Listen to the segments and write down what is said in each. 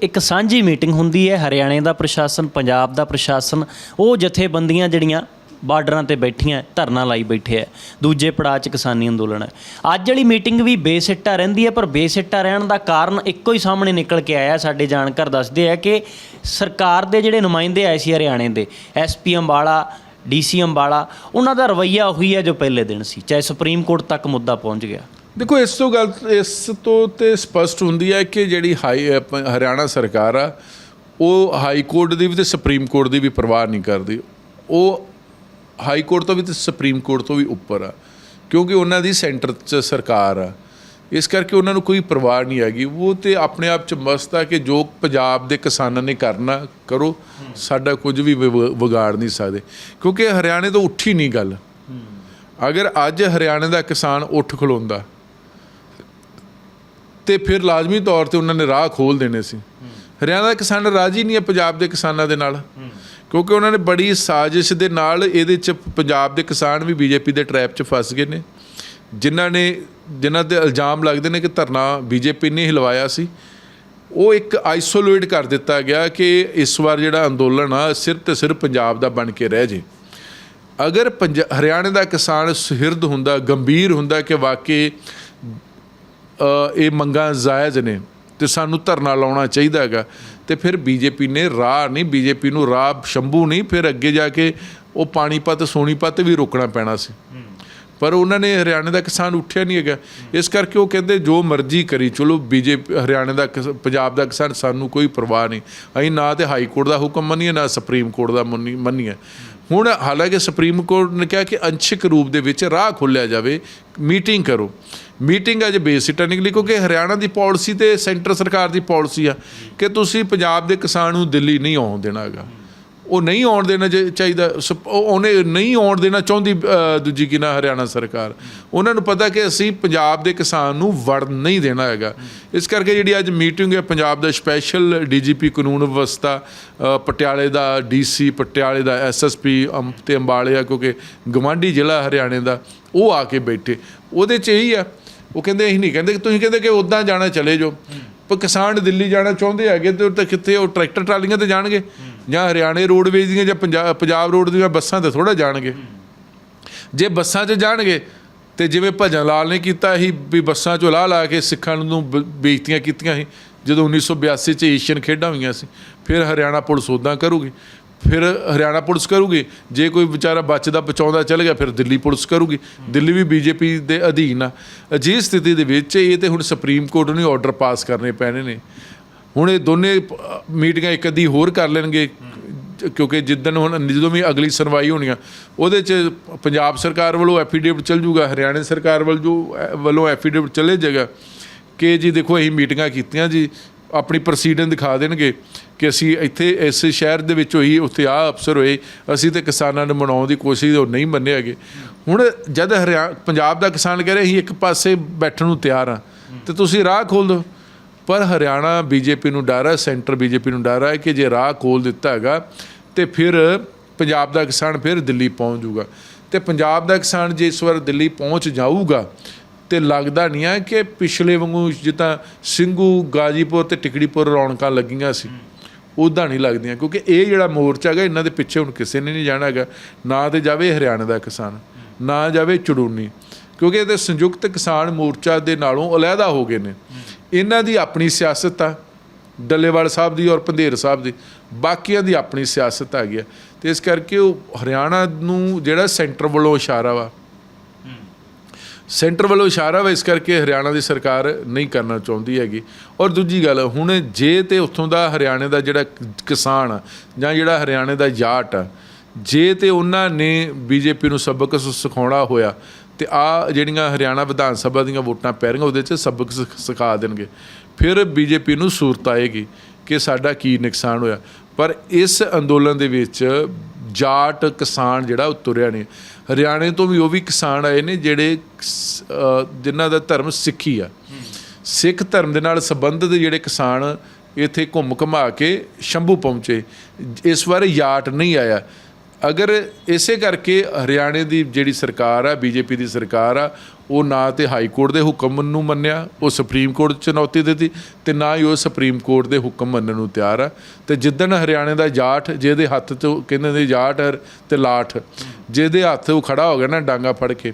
ਇੱਕ ਸਾਂਝੀ ਮੀਟਿੰਗ ਹੁੰਦੀ ਹੈ ਹਰਿਆਣੇ ਦਾ ਪ੍ਰਸ਼ਾਸਨ, ਪੰਜਾਬ ਦਾ ਪ੍ਰਸ਼ਾਸਨ, ਉਹ ਜਥੇਬੰਦੀਆਂ ਜਿਹੜੀਆਂ ਬਾਰਡਰਾਂ ਤੇ ਬੈਠੀਆਂ ਧਰਨਾ ਲਾਈ ਬੈਠੇ ਆ ਦੂਜੇ ਪੜਾਅ 'ਚ ਕਿਸਾਨੀ ਅੰਦੋਲਨ ਹੈ। ਅੱਜ ਵਾਲੀ ਮੀਟਿੰਗ ਵੀ ਬੇਸਿੱਟਾ ਰਹਿੰਦੀ ਹੈ, ਪਰ ਬੇਸਿੱਟਾ ਰਹਿਣ ਦਾ ਕਾਰਨ ਇੱਕੋ ਹੀ ਸਾਹਮਣੇ ਨਿਕਲ ਕੇ ਆਇਆ ਸਾਡੇ ਜਾਣਕਾਰ ਦੱਸਦੇ ਆ ਕਿ ਸਰਕਾਰ ਦੇ ਜਿਹੜੇ ਨੁਮਾਇੰਦੇ ਆਏ ਸੀ ਹਰਿਆਣੇ ਦੇ ਐਸਪੀ ਅੰਬਾਲਾ ਡੀਸੀ ਅੰਬਾਲਾ, ਉਹਨਾਂ ਦਾ ਰਵੱਈਆ ਉਹੀ ਹੈ ਜੋ ਪਹਿਲੇ ਦਿਨ ਸੀ, ਚਾਹੇ ਸੁਪਰੀਮ ਕੋਰਟ ਤੱਕ ਮੁੱਦਾ ਪਹੁੰਚ ਗਿਆ। ਦੇਖੋ ਇਸ ਤੋਂ ਗੱਲ ਇਸ ਤੋਂ ਤੇ ਸਪਸ਼ਟ ਹੁੰਦੀ ਹੈ ਕਿ ਜਿਹੜੀ ਹਾਈ ਹਰਿਆਣਾ ਸਰਕਾਰ ਆ ਉਹ ਹਾਈ ਕੋਰਟ ਦੀ ਵੀ ਤੇ ਸੁਪਰੀਮ ਕੋਰਟ ਦੀ ਵੀ ਪਰਵਾਹ ਨਹੀਂ ਕਰਦੀ। ਉਹ ਹਾਈ ਕੋਰਟ ਤੋਂ ਵੀ ਤੇ ਸੁਪਰੀਮ ਕੋਰਟ ਤੋਂ ਵੀ ਉੱਪਰ ਆ ਕਿਉਂਕਿ ਉਹਨਾਂ ਦੀ ਸੈਂਟਰ 'ਚ ਸਰਕਾਰ ਆ। ਇਸ ਕਰਕੇ ਉਹਨਾਂ ਨੂੰ ਕੋਈ ਪਰਵਾਹ ਨਹੀਂ ਹੈਗੀ। ਉਹ ਤੇ ਆਪਣੇ ਆਪ 'ਚ ਮਸਤ ਆ ਕਿ ਜੋ ਪੰਜਾਬ ਦੇ ਕਿਸਾਨਾਂ ਨੇ ਕਰਨਾ ਕਰੋ। ਸਾਡਾ ਕੁਝ ਵੀ ਵਿਗ- ਵਿਗਾੜ ਨਹੀਂ ਸਕਦੇ। ਕਿਉਂਕਿ ਹਰਿਆਣੇ ਤੋਂ ਉੱਠੀ ਨਹੀਂ ਗੱਲ। ਅਗਰ ਅੱਜ ਹਰਿਆਣੇ ਦਾ ਕਿਸਾਨ ਉੱਠ ਖਲੋਂਦਾ ਤੇ ਫਿਰ ਲਾਜ਼ਮੀ ਤੌਰ ਤੇ ਉਹਨਾਂ ਨੇ ਰਾਹ ਖੋਲ ਦੇਣੇ ਸੀ। ਹਰਿਆਣਾ ਦਾ ਕਿਸਾਨ ਰਾਜੀ ਨਹੀਂ ਹੈ ਪੰਜਾਬ ਦੇ ਕਿਸਾਨਾਂ ਦੇ ਨਾਲ। ਕਿਉਂਕਿ ਉਹਨਾਂ ਨੇ ਬੜੀ ਸਾਜ਼ਿਸ਼ ਦੇ ਨਾਲ ਇਹਦੇ ਚ ਪੰਜਾਬ ਦੇ ਕਿਸਾਨ ਵੀ ਬੀਜੇਪੀ ਦੇ ਟਰੈਪ 'ਚ ਫਸ ਗਏ ਨੇ। ਜਿਨ੍ਹਾਂ ਨੇ, ਜਿਨ੍ਹਾਂ ਤੇ ਇਲਜ਼ਾਮ ਲੱਗਦੇ ਨੇ ਕਿ ਧਰਨਾ ਬੀਜੇਪੀ ਨੇ ਹਿਲਵਾਇਆ ਸੀ। ਉਹ ਇੱਕ ਆਈਸੋਲੇਟ ਕਰ ਦਿੱਤਾ ਗਿਆ ਕਿ ਇਸ ਵਾਰ ਜਿਹੜਾ ਅੰਦੋਲਨ ਆ, ਸਿਰਫ ਤੇ ਸਿਰਫ ਪੰਜਾਬ ਦਾ ਬਣ ਕੇ ਰਹਿ ਜੇ। ਅਗਰ ਪੰਜ, ਹਰਿਆਣੇ ਦਾ ਕਿਸਾਨ ਸੁਹਿਰਦ ਹੁੰਦਾ, ਗੰਭੀਰ ਹੁੰਦਾ ਕਿ ਵਾਕਈ ਇਹ ਮੰਗਾਂ ਜਾਇਜ਼ ਨੇ ਤੇ ਸਾਨੂੰ ਧਰਨਾ ਲਾਉਣਾ ਚਾਹੀਦਾ ਹੈਗਾ। ਤੇ ਫਿਰ ਬੀਜੇਪੀ ਨੇ ਰਾਹ ਨਹੀਂ, ਬੀਜੇਪੀ ਨੂੰ ਰਾਹ ਸ਼ੰਭੂ ਨਹੀਂ, ਫਿਰ ਅੱਗੇ ਜਾ ਕੇ ਉਹ ਪਾਣੀਪਤ ਸੋਨੀਪਤ ਵੀ ਰੋਕਣਾ ਪੈਣਾ ਸੀ। ਪਰ ਉਹਨਾਂ ਨੇ ਹਰਿਆਣੇ ਦਾ ਕਿਸਾਨ ਉੱਠਿਆ ਨਹੀਂ ਹੈਗਾ। ਇਸ ਕਰਕੇ ਉਹ ਕਹਿੰਦੇ ਜੋ ਮਰਜ਼ੀ ਕਰੀ, ਚਲੋ ਬੀਜੇਪੀ, ਹਰਿਆਣੇ ਦਾ ਕਿਸ- ਪੰਜਾਬ ਦਾ ਕਿਸਾਨ ਸਾਨੂੰ ਕੋਈ ਪਰਵਾਹ ਨਹੀਂ। ਅਸੀਂ ਨਾ ਤੇ ਹਾਈ ਕੋਰਟ ਦਾ ਹੁਕਮ ਮੰਨੀਏ, ਨਾ ਸੁਪਰੀਮ ਕੋਰਟ ਦਾ ਮੰਨੀ- ਮੰਨੀਏ। ਹੁਣ ਹਾਲਾਂਕਿ ਸੁਪਰੀਮ ਕੋਰਟ ਨੇ ਕਿਹਾ ਕਿ ਅੰਸ਼ਿਕ ਰੂਪ ਦੇ ਵਿੱਚ ਰਾਹ ਖੋਲ੍ਹਿਆ ਜਾਵੇ, ਮੀਟਿੰਗ ਕਰੋ। ਮੀਟਿੰਗ ਅੱਜ ਬੇਸਿਟਾ ਨਿਕਲੀ, ਕਿਉਂਕਿ ਹਰਿਆਣਾ ਦੀ ਪਾਲਿਸੀ ਤੇ ਸੈਂਟਰ ਸਰਕਾਰ ਦੀ ਪਾਲਿਸੀ ਆ ਕਿ ਤੁਸੀਂ ਪੰਜਾਬ ਦੇ ਕਿਸਾਨ ਨੂੰ ਦਿੱਲੀ ਨਹੀਂ ਆਉਣ ਦੇਣਾ ਹੈਗਾ। ਉਹ ਨਹੀਂ ਆਉਣ ਦੇਣਾ ਚਾਹੀ- ਚਾਹੀਦਾ, ਸਪ- ਉਹਨੇ ਨਹੀਂ ਆਉਣ ਦੇਣਾ ਚਾਹੁੰਦੀ ਦੂਜੀ ਕਿ ਨਾ, ਹਰਿਆਣਾ ਸਰਕਾਰ। ਉਹਨਾਂ ਨੂੰ ਪਤਾ ਕਿ ਅਸੀਂ ਪੰਜਾਬ ਦੇ ਕਿਸਾਨ ਨੂੰ ਵੜ ਨਹੀਂ ਦੇਣਾ ਹੈਗਾ। ਇਸ ਕਰਕੇ ਜਿਹੜੀ ਅੱਜ ਮੀਟਿੰਗ ਹੈ, ਪੰਜਾਬ ਦਾ ਸਪੈਸ਼ਲ ਡੀਜੀਪੀ ਕਾਨੂੰਨ ਵਿਵਸਥਾ ਪਟਿਆਲੇ ਦਾ ਡੀਸੀ, ਪਟਿਆਲੇ ਦਾ ਐਸਐਸਪੀ ਤੇ ਅੰਬਾਲੇ ਆ, ਕਿਉਂਕਿ ਗਵਾਂਢੀ ਜ਼ਿਲ੍ਹਾ ਹਰਿਆਣੇ ਦਾ, ਉਹ ਆ ਕੇ ਬੈਠੇ। ਉਹਦੇ 'ਚ ਇਹੀ ਆ ਉਹ ਕਹਿੰਦੇ ਅਸੀਂ ਨਹੀਂ, ਕਹਿੰਦੇ ਤੁਸੀਂ ਕਹਿੰਦੇ ਕਿ ਉਦਾਂ ਜਾਣਾ, ਚਲੇ ਜਾਓ। ਪਰ ਕਿਸਾਨ ਦਿੱਲੀ ਜਾਣਾ ਚਾਹੁੰਦੇ ਹੈਗੇ ਤੇ ਉਹ ਕਿੱਥੇ ਉਹ ਟਰੈਕਟਰ ਟਰਾਲੀਆਂ ਤੇ ਜਾਣਗੇ? ਜਾਂ ਹਰਿਆਣੇ ਰੋਡਵੇਜ਼ ਦੀਆਂ ਜਾਂ ਪੰਜਾਬ ਪੰਜਾਬ ਰੋਡ ਦੀਆਂ ਬੱਸਾਂ ਤੇ ਥੋੜਾ ਜਾਣਗੇ। ਜੇ ਬੱਸਾਂ 'ਚ ਜਾਣਗੇ ਤੇ ਜਿਵੇਂ ਭਜਨ ਲਾਲ ਨੇ ਕੀਤਾ ਸੀ ਵੀ ਬੱਸਾਂ 'ਚੋਂ ਲਾ ਲਾ ਕੇ ਸਿੱਖਾਂ ਨੂੰ ਬ- ਬੇਇੱਜ਼ਤੀਆਂ ਕੀਤੀਆਂ ਸੀ, ਜਦੋਂ 1982 'ਚ ਏਸ਼ੀਅਨ ਖੇਡਾਂ ਹੋਈਆਂ ਸੀ, ਫਿਰ ਹਰਿਆਣਾ ਪੁਲਿਸ ਉਦਾਂ ਕਰੂਗੀ। ਫਿਰ ਹਰਿਆਣਾ ਪੁਲਿਸ ਕਰੂਗੀ। ਜੇ ਕੋਈ ਵਿਚਾਰਾ ਬਚਦਾ ਬਚਾਉਂਦਾ ਚੱਲ ਗਿਆ, ਫਿਰ ਦਿੱਲੀ ਪੁਲਿਸ ਕਰੂਗੀ। ਦਿੱਲੀ ਵੀ ਬੀਜੇਪੀ ਦੇ ਅਧੀਨ ਆ। ਅਜਿਹੀ ਸਥਿਤੀ ਦੇ ਵਿੱਚ ਇਹ ਤੇ ਹੁਣ ਸੁਪਰੀਮ ਕੋਰਟ ਨੂੰ ਆਰਡਰ ਪਾਸ ਕਰਨੇ ਪੈਣੇ ਨੇ। ਹੁਣ ਇਹ ਦੋਨੇ ਮੀਟਿੰਗਾਂ ਇੱਕ ਅੱਧੀ ਹੋਰ ਕਰ ਲੈਣਗੇ। ਕਿਉਂਕਿ ਜਿੱਦਣ ਹੁਣ ਜਦੋਂ ਵੀ ਅਗਲੀ ਸੁਣਵਾਈ ਹੋਣੀ ਆ, ਉਹਦੇ 'ਚ ਪੰਜਾਬ ਸਰਕਾਰ ਵੱਲੋਂ ਐਫੀਡੇਵਿਟ ਚੱਲ ਜੂਗਾ, ਹਰਿਆਣਾ ਸਰਕਾਰ ਵੱਲ ਜੋ ਵੱਲੋਂ ਐਫੀਡੇਵਿਟ ਚੱਲੇ ਜਾਏਗਾ ਕਿ ਜੀ ਦੇਖੋ, ਅਸੀਂ ਮੀਟਿੰਗਾਂ ਕੀਤੀਆਂ ਜੀ। ਆਪਣੀ ਪ੍ਰੋਸੀਡਿੰਗ ਦਿਖਾ ਦੇਣਗੇ ਕਿ ਅਸੀਂ ਇੱਥੇ ਇਸ ਸ਼ਹਿਰ ਦੇ ਵਿੱਚ ਹੋਈ, ਉੱਥੇ ਆ ਅਫਸਰ ਹੋਏ, ਅਸੀਂ ਤੇ ਕਿਸਾਨਾਂ ਨੂੰ ਮਨਾਉਣ ਦੀ ਕੋਸ਼ਿਸ਼ ਉਹ ਨਹੀਂ ਮੰਨੇ ਹੈਗੇ। ਹੁਣ ਜਦ ਹਰਿਆਣਾ ਪੰਜਾਬ ਦਾ ਕਿਸਾਨ ਕਹਿ ਰਿਹਾ, ਅਸੀਂ ਇੱਕ ਪਾਸੇ ਬੈਠਣ ਨੂੰ ਤਿਆਰ ਆ ਤੇ ਤੁਸੀਂ ਰਾਹ ਖੋਲ ਦਿਓ। ਪਰ ਹਰਿਆਣਾ ਬੀਜੇਪੀ ਨੂੰ ਡਰ ਹੈ, ਸੈਂਟਰ ਬੀਜੇਪੀ ਨੂੰ ਡਰ ਹੈ ਕਿ ਜੇ ਰਾਹ ਖੋਲ ਦਿੱਤਾ ਹੈਗਾ, ਤੇ ਫਿਰ ਪੰਜਾਬ ਦਾ ਕਿਸਾਨ ਫਿਰ ਦਿੱਲੀ ਪਹੁੰਚ ਜਾਊਗਾ। ਤੇ ਪੰਜਾਬ ਦਾ ਕਿਸਾਨ ਜੇ ਇਸ ਵਾਰ ਦਿੱਲੀ ਪਹੁੰਚ ਜਾਊਗਾ ਤੇ ਲੱਗਦਾ ਨਹੀਂ ਆ ਕਿ ਪਿਛਲੇ ਵਾਂਗੂ ਜਿੱਦਾਂ ਸਿੰਘੂ ਗਾਜੀਪੁਰ ਤੇ ਟਿਕੜੀਪੁਰ ਰੌਣਕਾਂ ਲੱਗੀਆਂ ਸੀ ਉਦਾਂ ਨਹੀਂ ਲੱਗਦੀਆਂ। ਕਿਉਂਕਿ ਇਹ ਜਿਹੜਾ ਮੋਰਚਾ ਹੈਗਾ, ਇਹਨਾਂ ਦੇ ਪਿੱਛੇ ਹੁਣ ਕਿਸੇ ਨੇ ਨਹੀਂ ਜਾਣਾ ਹੈਗਾ। ਨਾ ਤੇ ਜਾਵੇ ਹਰਿਆਣਾ ਦਾ ਕਿਸਾਨ, ਨਾ ਜਾਵੇ ਚੜੂਨੀ। ਕਿਉਂਕਿ ਇਹ ਤੇ ਸੰਯੁਕਤ ਕਿਸਾਨ ਮੋਰਚਾ ਦੇ ਨਾਲੋਂ ਅਲੱਗਾ ਹੋ ਗਏ ਨੇ। ਇਹਨਾਂ ਦੀ ਆਪਣੀ ਸਿਆਸਤ ਆ, ਡੱਲੇਵਾਲ ਸਾਹਿਬ ਦੀ ਔਰ ਪੰਧੇਰ ਸਾਹਿਬ ਦੀ, ਬਾਕੀਆਂ ਦੀ ਆਪਣੀ ਸਿਆਸਤ ਆ। ਗਿਆ ਤੇ ਇਸ ਕਰਕੇ ਉਹ ਹਰਿਆਣਾ ਨੂੰ ਜਿਹੜਾ ਸੈਂਟਰ ਵੱਲੋਂ ਇਸ਼ਾਰਾ ਵਾ ਸੈਂਟਰ ਵੱਲੋਂ ਇਸ਼ਾਰਾ ਵਾ ਇਸ ਕਰਕੇ ਹਰਿਆਣਾ ਦੀ ਸਰਕਾਰ ਨਹੀਂ ਕਰਨਾ ਚਾਹੁੰਦੀ ਹੈਗੀ। ਔਰ ਦੂਜੀ ਗੱਲ, ਹੁਣ ਜੇ ਤੇ ਉੱਥੋਂ ਦਾ ਹਰਿਆਣੇ ਦਾ ਜਿਹੜਾ ਕਿਸਾਨ ਆ, ਜਾਂ ਜਿਹੜਾ ਹਰਿਆਣੇ ਦਾ ਜਾਟ ਆ, ਜੇ ਤੇ ਉਹਨਾਂ ਨੇ ਬੀਜੇਪੀ ਨੂੰ ਸਬਕ ਸਿਖਾਉਣਾ ਹੋਇਆ, ਤੇ ਆ ਜਿਹੜੀਆਂ ਹਰਿਆਣਾ ਵਿਧਾਨ ਸਭਾ ਦੀਆਂ ਵੋਟਾਂ ਪੈ ਰਹੀਆਂ ਉਹਦੇ 'ਚ ਸਬਕ ਸਿਖਾ ਦੇਣਗੇ। ਫਿਰ ਬੀਜੇਪੀ ਨੂੰ ਸੂਰਤ ਆਏਗੀ ਕਿ ਸਾਡਾ ਕੀ ਨੁਕਸਾਨ ਹੋਇਆ। ਪਰ ਇਸ ਅੰਦੋਲਨ ਦੇ ਵਿੱਚ ਜਾਟ ਕਿਸਾਨ ਜਿਹੜਾ ਉਹ ਤੁਰਿਆ ਨਹੀਂ। ਹਰਿਆਣੇ ਤੋਂ ਵੀ ਉਹ ਵੀ ਕਿਸਾਨ ਆਏ ਨੇ ਜਿਹੜੇ ਸ- ਜਿਨ੍ਹਾਂ ਦਾ ਧਰਮ ਸਿੱਖੀ ਆ। ਸਿੱਖ ਧਰਮ ਦੇ ਨਾਲ ਸੰਬੰਧਿਤ ਜਿਹੜੇ ਕਿਸਾਨ ਇੱਥੇ ਘੁੰਮ ਘਮਾ ਕੇ ਸ਼ੰਭੂ ਪਹੁੰਚੇ। ਇਸ ਵਾਰ ਯਾਟ ਨਹੀਂ ਆਇਆ। ਅਗਰ ਇਸੇ ਕਰਕੇ ਹਰਿਆਣੇ ਦੀ ਜਿਹੜੀ ਸਰਕਾਰ ਆ, ਬੀਜੇਪੀ ਦੀ ਸਰਕਾਰ ਆ ਉਹ ਨਾ ਤੇ ਹਾਈ ਕੋਰਟ ਦੇ ਹੁਕਮ ਨੂੰ ਮੰਨਿਆ, ਉਹ ਸੁਪਰੀਮ ਕੋਰਟ ਚੁਣੌਤੀ ਦਿੱਤੀ ਤੇ ਨਾ ਹੀ ਉਹ ਸੁਪਰੀਮ ਕੋਰਟ ਦੇ ਹੁਕਮ ਮੰਨਣ ਨੂੰ ਤਿਆਰ ਆ। ਤੇ ਜਿੱਦਣ ਹਰਿਆਣੇ ਦਾ ਜਾਠ, ਜਿਹਦੇ ਹੱਥ 'ਚ ਕਹਿੰਦੇ ਨੇ ਜਾਟ ਤੇ ਲਾਠ, ਜਿਹਦੇ ਹੱਥ ਉਹ ਖੜਾ ਹੋ ਗਿਆ ਨਾ ਡਾਂਗਾ ਫੜ ਕੇ,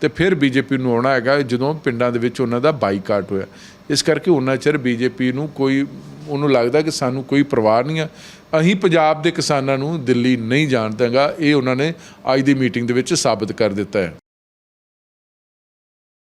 ਤੇ ਫਿਰ ਬੀਜੇਪੀ ਨੂੰ ਆਉਣਾ ਹੈਗਾ, ਜਦੋਂ ਪਿੰਡਾਂ ਦੇ ਵਿੱਚ ਉਹਨਾਂ ਦਾ ਬਾਈਕਾਟ ਹੋਇਆ। ਇਸ ਕਰਕੇ ਉਹਨਾਂ ਚਿਰ ਬੀਜੇਪੀ ਨੂੰ ਕੋਈ, ਉਹਨੂੰ ਲੱਗਦਾ ਕਿ ਸਾਨੂੰ ਕੋਈ ਪਰਵਾਹ ਨਹੀਂ ਆ। ਅਸੀਂ ਪੰਜਾਬ ਦੇ ਕਿਸਾਨਾਂ ਨੂੰ ਦਿੱਲੀ ਨਹੀਂ ਜਾਣ ਦਾਂਗਾ, ਇਹ ਉਹਨਾਂ ਨੇ ਅੱਜ ਦੀ ਮੀਟਿੰਗ ਦੇ ਵਿੱਚ ਸਾਬਤ ਕਰ ਦਿੱਤਾ ਹੈ।